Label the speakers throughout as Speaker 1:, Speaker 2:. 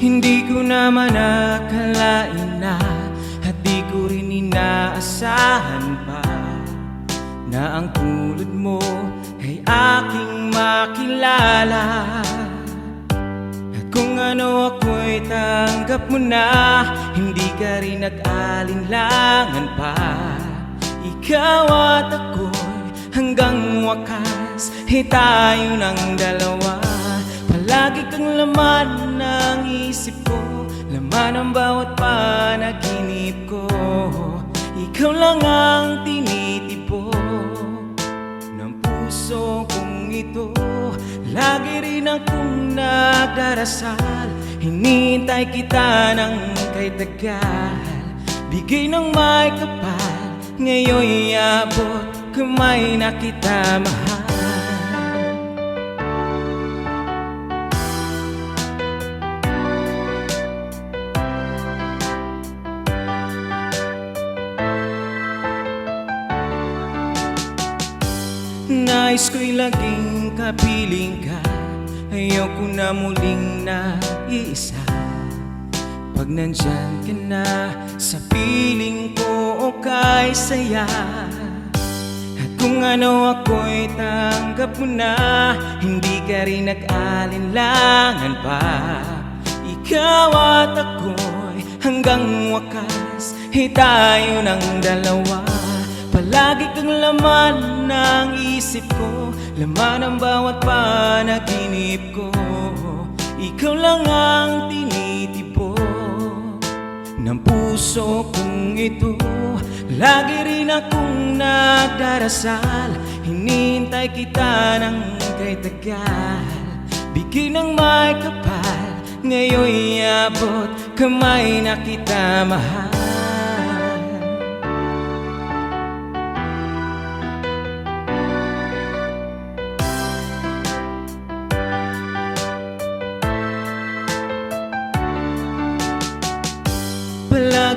Speaker 1: Hindi ko naman akalain na At di ko rin inaasahan pa Na ang tulad mo ay aking makilala. At kung ano ako'y tanggap mo na Hindi ka rin nag-alinlangan pa. Ikaw at ako'y hanggang wakas Ay tayo ng dalawa Palagi kang laman ng isip ko. Laman ang bawat panaginip ko. Ikaw lang ang tinitipo ng puso kong ito. Lagi rin akong nagdarasal. Hinintay kita ng kay tagal Bigay ng may kapal. Ngayon'y abot. Kamay na kita mahal Nais ko'y laging kapiling ka. Ayaw ko na muling naiisa. Pag nandyan ka na sa piling ko o kay saya. At kung ano ako'y tanggap mo na Hindi ka rin nag-alinlangan pa. Ikaw at ako'y hanggang wakas Ay tayo ng dalawa Palagi kang laman ng isip ko. Laman ang bawat panaginip ko. Ikaw lang ang tinitipo Ng puso kong ito. Lagi rin akong nagdarasal. Hinintay kita ng kay tagal Bigay ng may kapal. Ngayon'y abot. Kamay na kita mahal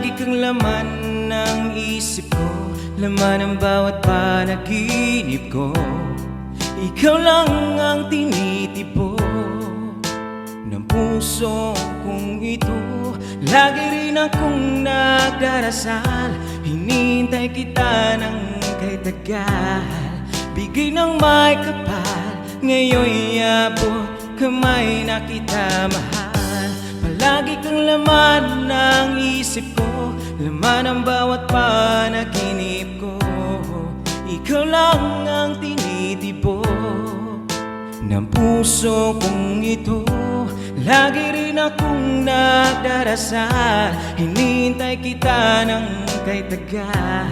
Speaker 1: Palagi kang laman ng isip ko Laman ang bawat panaginip ko. Ikaw lang ang tinitipo Ng puso kong ito. Lagi rin akong nagdarasal Hinintay kita ng kay tagal Bigay ng may kapal Ngayon'y abot Kamay na kita mahal. Palagi kang laman ng isip ko Laman ang bawat panaginip ko. Ikaw lang ang tinitipo Ng puso kong ito. Lagi rin akong nagdarasal Hinintay kita ng kay tagal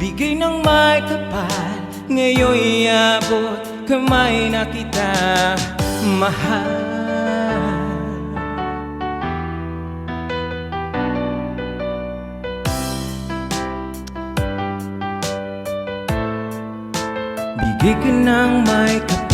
Speaker 1: Bigay ng may kapal. Ngayon'y abot Kamay na kita mahal Bigay ka ng may kapal